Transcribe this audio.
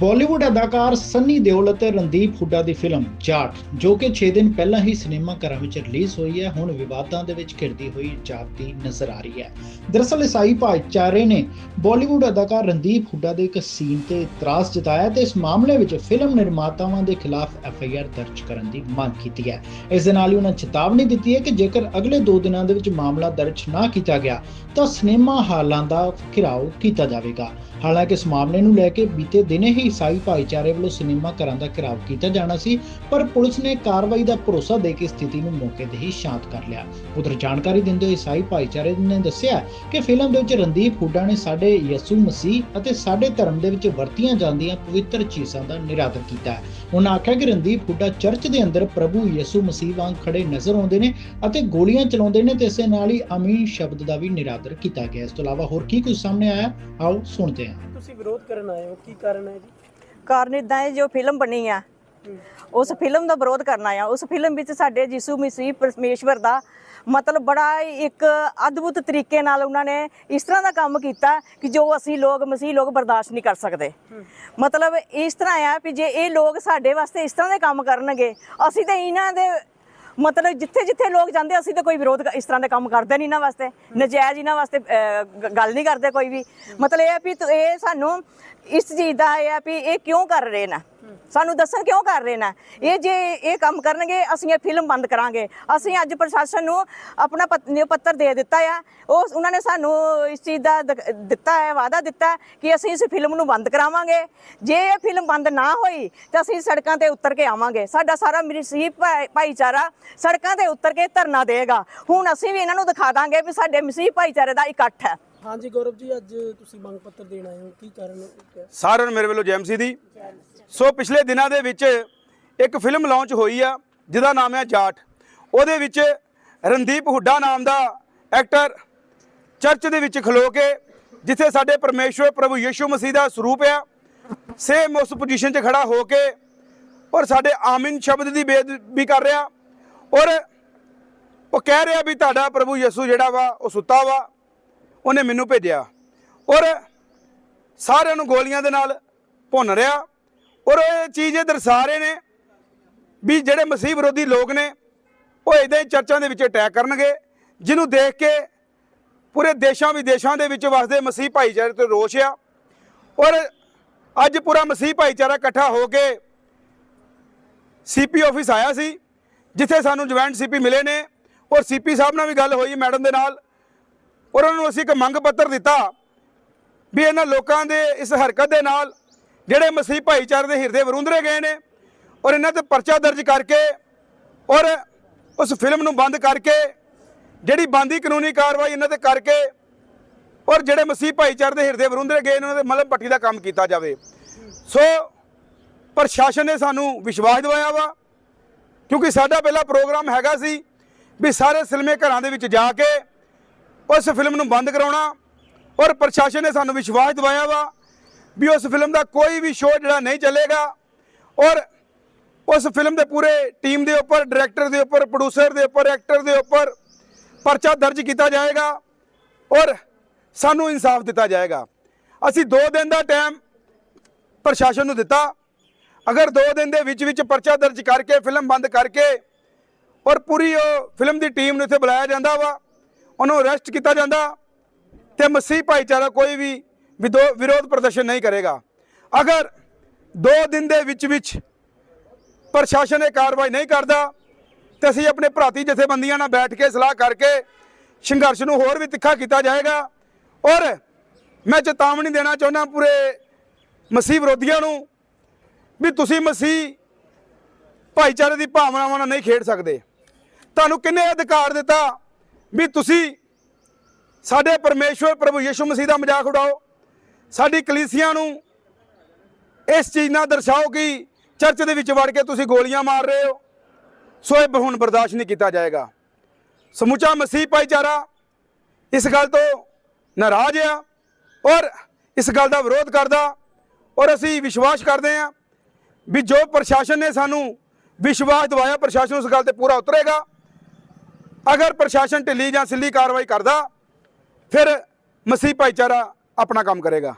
ਬਾਲੀਵੁੱਡ ਅਦਾਕਾਰ ਸੰਨੀ ਦਿਓਲ ਅਤੇ ਰਣਦੀਪ ਹੁੱਡਾ ਦੀ ਫਿਲਮ ਜਾਟ, ਜੋ ਕਿ 6 ਦਿਨ ਪਹਿਲਾਂ ਹੀ ਸਿਨੇਮਾ ਘਰਾਂ ਵਿੱਚ ਰਿਲੀਜ਼ ਹੋਈ ਹੈ, ਹੁਣ ਵਿਵਾਦਾਂ ਦੇ ਵਿੱਚ ਘਿਰਦੀ ਹੋਈ ਜਾਪਦੀ ਨਜ਼ਰ ਆ ਰਹੀ ਹੈ। ਦਰਅਸਲ ਇਸਾਈ ਭਾਈਚਾਰੇ ਨੇ ਬਾਲੀਵੁੱਡ ਅਦਾਕਾਰ ਰਣਦੀਪ ਹੁੱਡਾ ਦੇ ਇੱਕ ਸੀਨ ਤੇ ਇਤਰਾਜ਼ ਜਤਾਇਆ ਤੇ ਇਸ ਮਾਮਲੇ ਵਿੱਚ ਫਿਲਮ ਨਿਰਮਾਤਾਵਾਂ ਦੇ ਖਿਲਾਫ ਐਫ ਆਈ ਆਰ ਦਰਜ ਕਰਨ ਦੀ ਮੰਗ ਕੀਤੀ ਹੈ। ਇਸ ਦੇ ਨਾਲ ਹੀ ਉਹਨਾਂ ਚੇਤਾਵਨੀ ਦਿੱਤੀ ਹੈ ਕਿ ਜੇਕਰ ਅਗਲੇ 2 ਦਿਨਾਂ ਦੇ ਵਿੱਚ ਮਾਮਲਾ ਦਰਜ ਨਾ ਕੀਤਾ ਗਿਆ, ਤਾਂ ਸਿਨੇਮਾ ਹਾਲਾਂ ਦਾ ਘਿਰਾਓ ਕੀਤਾ ਜਾਵੇਗਾ। ਹਾਲਾਂਕਿ ਇਸ ਮਾਮਲੇ ਨੂੰ ਲੈ ਕੇ ਬੀਤੇ ਦਿਨੇ ਹੀ ਈਸਾਈ ਭਾਈਚਾਰੇ ਵੱਲੋਂ ਸਿਨੇਮਾ ਘਰਾਂ ਦਾ ਘਿਰਾਓ ਕੀਤਾ ਜਾਣਾ ਸੀ, ਪਰ ਪੁਲਿਸ ਨੇ ਕਾਰਵਾਈ ਦਾ ਭਰੋਸਾ ਦੇ ਕੇ ਸਥਿਤੀ ਨੂੰ ਮੌਕੇ ਤੇ ਹੀ ਸ਼ਾਂਤ ਕਰ ਲਿਆ। ਉਧਰ ਜਾਣਕਾਰੀ ਦਿੰਦੇ ਹੋਏ ਈਸਾਈ ਭਾਈਚਾਰੇ ਨੇ ਦੱਸਿਆ ਕਿ ਫਿਲਮ ਦੇ ਵਿੱਚ ਰਣਦੀਪ ਹੁੱਡਾ ਨੇ ਸਾਡੇ ਯਿਸੂ ਮਸੀਹ ਅਤੇ ਸਾਡੇ ਧਰਮ ਦੇ ਵਿੱਚ ਵਰਤੀਆਂ ਜਾਂਦੀਆਂ ਪਵਿੱਤਰ ਚੀਜ਼ਾਂ ਦਾ ਨਿਰਾਦਰ ਕੀਤਾ ਉਹਨਾਂ ਆਖਿਆ ਕਿ ਰਣਦੀਪ ਹੁੱਡਾ ਚਰਚ ਦੇ ਅੰਦਰ ਪ੍ਰਭੂ ਯਿਸੂ ਮਸੀਹ ਵਾਂਗ ਖੜੇ ਨਜ਼ਰ ਆਉਂਦੇ ਨੇ ਅਤੇ ਗੋਲੀਆਂ ਚਲਾਉਂਦੇ ਨੇ ਤੇ ਇਸੇ ਨਾਲ ਹੀ ਅਮੀਨ ਸ਼ਬਦ ਦਾ ਵੀ ਨਿਰਾਦਰ ਕੀਤਾ ਗਿਆ ਇਸ ਤੋਂ ਇਲਾਵਾ ਹੋਰ ਕੀ ਕੁਝ ਸਾਹਮਣੇ ਆਇਆ, ਆਓ ਸੁਣਦੇ ਹਾਂ। ਤੁਸੀਂ ਵਿਰੋਧ ਕਰਨ ਆਏ ਹੋ, ਕੀ ਕਾਰਨ ਹੈ ਜੀ? ਕਾਰਨ ਇਦਾਂ ਹੈ, ਜੋ ਫਿਲਮ ਬਣੀ ਆ, ਉਸ ਫਿਲਮ ਦਾ ਵਿਰੋਧ ਕਰਨਾ ਆ। ਉਸ ਫਿਲਮ ਵਿੱਚ ਸਾਡੇ ਯਿਸੂ ਮਸੀਹ ਪਰਮੇਸ਼ਵਰ ਦਾ ਮਤਲਬ ਬੜਾ ਇੱਕ ਅਦਭੁਤ ਤਰੀਕੇ ਨਾਲ ਉਹਨਾਂ ਨੇ ਇਸ ਤਰ੍ਹਾਂ ਦਾ ਕੰਮ ਕੀਤਾ ਕਿ ਜੋ ਅਸੀਂ ਲੋਕ ਮਸੀਹ ਲੋਕ ਬਰਦਾਸ਼ਤ ਨਹੀਂ ਕਰ ਸਕਦੇ। ਮਤਲਬ ਇਸ ਤਰ੍ਹਾਂ ਆ ਵੀ ਜੇ ਇਹ ਲੋਕ ਸਾਡੇ ਵਾਸਤੇ ਇਸ ਤਰ੍ਹਾਂ ਦੇ ਕੰਮ ਕਰਨਗੇ, ਅਸੀਂ ਤਾਂ ਇਹਨਾਂ ਦੇ ਮਤਲਬ ਜਿੱਥੇ ਜਿੱਥੇ ਲੋਕ ਜਾਂਦੇ ਅਸੀਂ ਤਾਂ ਕੋਈ ਵਿਰੋਧ ਕ- ਇਸ ਤਰ੍ਹਾਂ ਦੇ ਕੰਮ ਕਰਦੇ ਨਹੀਂ ਇਹਨਾਂ ਵਾਸਤੇ ਨਜਾਇਜ਼ ਇਹਨਾਂ ਵਾਸਤੇ ਅਹ, ਗ- ਗੱਲ ਨਹੀਂ ਕਰਦੇ ਕੋਈ ਵੀ। ਮਤਲਬ ਇਹ ਆ ਵੀ ਤੁ- ਇਹ ਸਾਨੂੰ ਇਸ ਚੀਜ਼ ਦਾ ਇਹ ਆ ਵੀ ਇਹ ਕਿਉਂ ਕਰ ਰਹੇ ਨੇ? ਸਾਨੂੰ ਦੱਸਣ ਕਿਉਂ ਕਰ ਰਹੇ ਨੇ? ਇਹ ਜੇ ਇਹ ਕੰਮ ਕਰਨਗੇ ਅਸੀਂ ਇਹ ਫਿਲਮ ਬੰਦ ਕਰਾਂਗੇ। ਅਸੀਂ ਅੱਜ ਪ੍ਰਸ਼ਾਸਨ ਨੂੰ ਆਪਣਾ ਪੱਤਰ ਦੇ ਦਿੱਤਾ ਆ। ਉਹ ਉਹਨਾਂ ਨੇ ਸਾਨੂੰ ਇਸ ਚੀਜ਼ ਦਾ ਦਿੱਤਾ ਹੈ ਵਾਅਦਾ ਦਿੱਤਾ ਕਿ ਅਸੀਂ ਇਸ ਫਿਲਮ ਨੂੰ ਬੰਦ ਕਰਾਵਾਂਗੇ। ਜੇ ਇਹ ਫਿਲਮ ਬੰਦ ਨਾ ਹੋਈ ਤਾਂ ਅਸੀਂ ਸੜਕਾਂ ਤੇ ਉਤਰ ਕੇ ਆਵਾਂਗੇ। ਸਾਡਾ ਸਾਰਾ ਮਸੀਹ ਭਾਈ- ਭਾਈਚਾਰਾ ਸੜਕਾਂ ਤੇ ਉਤਰ ਕੇ ਧਰਨਾ ਦੇਗਾ ਹੁਣ ਅਸੀਂ ਵੀ ਇਹਨਾਂ ਨੂੰ ਦਿਖਾ ਦਾਂਗੇ ਵੀ ਸਾਡੇ ਮਸੀਹ ਭਾਈਚਾਰੇ ਦਾ ਇਕੱਠ ਹੈ। ਹਾਂਜੀ ਗੌਰਵ ਜੀ ਅੱਜ ਤੁਸੀਂ ਮੰਗ ਪੱਤਰ ਦੇਣ ਆਏ ਹੋ। ਕੀ ਕਾਰਨ ਸਾਰਿਆਂ ਨੂੰ ਮੇਰੇ ਵੱਲੋਂ ਜੈਮਸੀ ਦੀ। ਸੋ ਪਿਛਲੇ ਦਿਨਾਂ ਦੇ ਵਿੱਚ ਇੱਕ ਫਿਲਮ ਲਾਂਚ ਹੋਈ ਆ, ਜਿਹਦਾ ਨਾਮ ਹੈ ਜਾਟ। ਉਹਦੇ ਵਿੱਚ ਰਣਦੀਪ ਹੁੱਡਾ ਨਾਮ ਦਾ ਐਕਟਰ ਚਰਚ ਦੇ ਵਿੱਚ ਖਲੋ ਕੇ, ਜਿੱਥੇ ਸਾਡੇ ਪਰਮੇਸ਼ਵਰ ਪ੍ਰਭੂ ਯੀਸ਼ੂ ਮਸੀਹ ਦਾ ਸਰੂਪ ਆ ਸੇਮ ਉਸ ਪੋਜੀਸ਼ਨ 'ਚ ਖੜਾ ਹੋ ਕੇ ਔਰ ਸਾਡੇ ਆਮਿਨ ਸ਼ਬਦ ਦੀ ਬੇਅਦਬੀ ਕਰ ਰਿਹਾ ਔਰ ਉਹ ਕਹਿ ਰਿਹਾ ਵੀ ਤੁਹਾਡਾ ਪ੍ਰਭੂ ਯਿਸੂ ਜਿਹੜਾ ਵਾ, ਉਹ ਸੁੱਤਾ ਵਾ, ਉਹਨੇ ਮੈਨੂੰ ਭੇਜਿਆ। ਔਰ ਸਾਰਿਆਂ ਨੂੰ ਗੋਲੀਆਂ ਦੇ ਨਾਲ ਭੁੰਨ ਰਿਹਾ। ਔਰ ਇਹ ਚੀਜ਼ ਇਹ ਦਰਸਾ ਰਹੇ ਨੇ ਵੀ ਜਿਹੜੇ ਮਸੀਹ ਵਿਰੋਧੀ ਲੋਕ ਨੇ, ਉਹ ਇਦਾਂ ਹੀ ਚਰਚਾਂ ਦੇ ਵਿੱਚ ਅਟੈਕ ਕਰਨਗੇ, ਜਿਹਨੂੰ ਦੇਖ ਕੇ ਪੂਰੇ ਦੇਸ਼ਾਂ ਵਿਦੇਸ਼ਾਂ ਦੇ ਵਿੱਚ ਵਸਦੇ ਮਸੀਹ ਭਾਈਚਾਰੇ ਤੇ ਰੋਸ਼ ਆ। ਔਰ ਅੱਜ ਪੂਰਾ ਮਸੀਹ ਭਾਈਚਾਰਾ ਇਕੱਠਾ ਹੋ ਕੇ ਸੀਪੀ ਆਫਿਸ ਆਇਆ ਸੀ, ਜਿੱਥੇ ਸਾਨੂੰ ਜੁਆਇੰਟ ਸੀਪੀ ਮਿਲੇ ਨੇ। ਔਰ ਸੀਪੀ ਸਾਹਿਬ ਨਾਲ ਵੀ ਗੱਲ ਹੋਈ ਮੈਡਮ ਦੇ ਨਾਲ। ਔਰ ਉਹਨਾਂ ਨੂੰ ਅਸੀਂ ਇੱਕ ਮੰਗ ਪੱਤਰ ਦਿੱਤਾ ਵੀ ਇਹਨਾਂ ਲੋਕਾਂ ਦੇ ਇਸ ਹਰਕਤ ਦੇ ਨਾਲ ਜਿਹੜੇ ਮਸੀਹ ਭਾਈਚਾਰੇ ਦੇ ਹਿਰਦੇ ਵਰੁੰਦਰੇ ਗਏ ਨੇ ਔਰ ਇਹਨਾਂ ਤੇ ਪਰਚਾ ਦਰਜ ਕਰਕੇ ਔਰ ਉਸ ਫਿਲਮ ਨੂੰ ਬੰਦ ਕਰਕੇ, ਜਿਹੜੀ ਬੰਦੀ ਕਾਨੂੰਨੀ ਕਾਰਵਾਈ ਇਹਨਾਂ ਤੇ ਕਰਕੇ ਔਰ ਜਿਹੜੇ ਮਸੀਹ ਭਾਈਚਾਰੇ ਦੇ ਹਿਰਦੇ ਵਰੁੰਦਰੇ ਗਏ ਨੇ, ਉਹਨਾਂ ਦੇ ਮਤਲਬ ਪੱਟੀ ਦਾ ਕੰਮ ਕੀਤਾ ਜਾਵੇ। ਸੋ ਪ੍ਰਸ਼ਾਸਨ ਨੇ ਸਾਨੂੰ ਵਿਸ਼ਵਾਸ ਦਿਵਾਇਆ ਵਾ, ਕਿਉਂਕਿ ਸਾਡਾ ਪਹਿਲਾ ਪ੍ਰੋਗਰਾਮ ਹੈਗਾ ਸੀ ਵੀ ਸਾਰੇ ਸਿਲਮੇ ਘਰਾਂ ਦੇ ਵਿੱਚ ਜਾ ਕੇ ਉਸ ਫਿਲਮ ਨੂੰ ਬੰਦ ਕਰਾਉਣਾ ਔਰ ਪ੍ਰਸ਼ਾਸਨ ਨੇ ਸਾਨੂੰ ਵਿਸ਼ਵਾਸ ਦਿਵਾਇਆ ਵਾ ਵੀ ਉਸ ਫਿਲਮ ਦਾ ਕੋਈ ਵੀ ਸ਼ੋਅ ਜਿਹੜਾ ਨਹੀਂ ਚੱਲੇਗਾ। ਔਰ ਉਸ ਫਿਲਮ ਦੇ ਪੂਰੇ ਟੀਮ ਦੇ ਉੱਪਰ ਡਾਇਰੈਕਟਰ ਦੇ ਉੱਪਰ ਪ੍ਰੋਡਿਊਸਰ ਦੇ ਉੱਪਰ ਐਕਟਰ ਦੇ ਉੱਪਰ ਪਰਚਾ ਦਰਜ ਕੀਤਾ ਜਾਏਗਾ ਔਰ ਸਾਨੂੰ ਇਨਸਾਫ ਦਿੱਤਾ ਜਾਏਗਾ। ਅਸੀਂ 2 ਦਿਨ ਦਾ ਟਾਈਮ ਪ੍ਰਸ਼ਾਸਨ ਨੂੰ ਦਿੱਤਾ। ਅਗਰ 2 ਦਿਨ ਦੇ ਵਿੱਚ ਵਿੱਚ ਪਰਚਾ ਦਰਜ ਕਰਕੇ ਫਿਲਮ ਬੰਦ ਕਰਕੇ ਔਰ ਪੂਰੀ ਉਹ ਫਿਲਮ ਦੀ ਟੀਮ ਨੂੰ ਇੱਥੇ ਬੁਲਾਇਆ ਜਾਂਦਾ ਵਾ, ਉਹਨੂੰ ਅਰੈਸਟ ਕੀਤਾ ਜਾਂਦਾ ਤੇ ਮਸੀਹ ਭਾਈਚਾਰਾ ਕੋਈ ਵੀ ਵਿਰੋਧ ਪ੍ਰਦਰਸ਼ਨ ਨਹੀਂ ਕਰੇਗਾ। ਅਗਰ 2 ਦਿਨ ਦੇ ਵਿੱਚ ਵਿੱਚ ਪ੍ਰਸ਼ਾਸਨ ਇਹ ਕਾਰਵਾਈ ਨਹੀਂ ਕਰਦਾ, ਤੇ ਅਸੀਂ ਆਪਣੇ ਭਰਾਤੀ ਜਥੇਬੰਦੀਆਂ ਨਾਲ ਬੈਠ ਕੇ ਸਲਾਹ ਕਰਕੇ ਸੰਘਰਸ਼ ਨੂੰ ਹੋਰ ਵੀ ਤਿੱਖਾ ਕੀਤਾ ਜਾਏਗਾ। ਔਰ ਮੈਂ ਚੇਤਾਵਨੀ ਦੇਣਾ ਚਾਹੁੰਦਾ ਪੂਰੇ ਮਸੀਹ ਵਿਰੋਧੀਆਂ ਨੂੰ ਵੀ ਤੁਸੀਂ ਮਸੀਹ ਭਾਈਚਾਰੇ ਦੀ ਭਾਵਨਾਵਾਂ ਨਾਲ ਨਹੀਂ ਖੇਡ ਸਕਦੇ। ਤੁਹਾਨੂੰ ਕਿੰਨੇ ਅਧਿਕਾਰ ਦਿੱਤਾ ਵੀ ਤੁਸੀਂ ਸਾਡੇ ਪਰਮੇਸ਼ਵਰ ਪ੍ਰਭੂ ਯਿਸੂ ਮਸੀਹ ਦਾ ਮਜ਼ਾਕ ਉਡਾਓ? ਸਾਡੀ ਕਲੀਸਿਆ ਨੂੰ ਇਸ ਚੀਜ਼ ਨਾਲ ਦਰਸਾਓ ਕਿ ਚਰਚ ਦੇ ਵਿੱਚ ਵੜ ਕੇ ਤੁਸੀਂ ਗੋਲੀਆਂ ਮਾਰ ਰਹੇ ਹੋ। ਸੋ ਇਹ ਹੁਣ ਬਰਦਾਸ਼ਤ ਨਹੀਂ ਕੀਤਾ ਜਾਏਗਾ। ਸਮੁੱਚਾ ਮਸੀਹ ਭਾਈਚਾਰਾ ਇਸ ਗੱਲ ਤੋਂ ਨਾਰਾਜ਼ ਆ ਔਰ ਇਸ ਗੱਲ ਦਾ ਵਿਰੋਧ ਕਰਦਾ ਔਰ ਅਸੀਂ ਵਿਸ਼ਵਾਸ ਕਰਦੇ ਹਾਂ ਵੀ ਜੋ ਪ੍ਰਸ਼ਾਸਨ ਨੇ ਸਾਨੂੰ ਵਿਸ਼ਵਾਸ ਦਿਵਾਇਆ, ਪ੍ਰਸ਼ਾਸਨ ਉਸ ਗੱਲ ਤੇ ਪੂਰਾ ਉਤਰੇਗਾ। ਅਗਰ ਪ੍ਰਸ਼ਾਸਨ ਢਿੱਲੀ ਜਾਂ ਸਿੱਲੀ ਕਾਰਵਾਈ ਕਰਦਾ, ਫਿਰ ਮਸੀਹ ਭਾਈਚਾਰਾ ਆਪਣਾ ਕੰਮ ਕਰੇਗਾ।